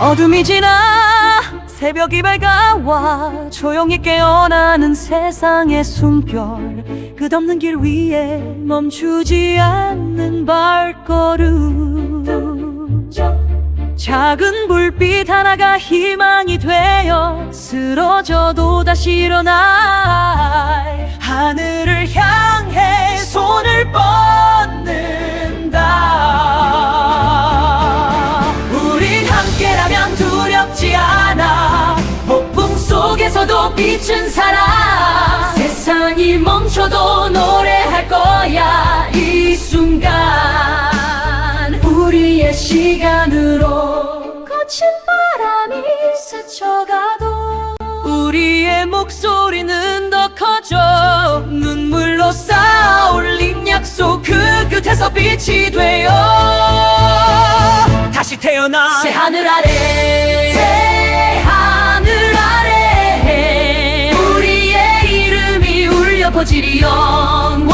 어둠이 지나 새벽이 밝아와 조용히 깨어나는 세상의 숨결. 끝없는 길 위에 멈추지 않는 발걸음. 작은 불빛 하나가 희망이 되어 쓰러져도 다시 일어나 함께라면 두렵지 않아. 폭풍 속에서도 빛은 살아 세상이 멈춰도 노래할 거야. 이 순간 우리의 시간으로 거친 바람이 스쳐가도 우리의 목소리는 더 커져 눈물로 쌓아올린 약속 그 끝에서 빛이 되어 태어나. 새 하늘 아래. 새 하늘 아래. 우리의 이름이 울려 퍼지리여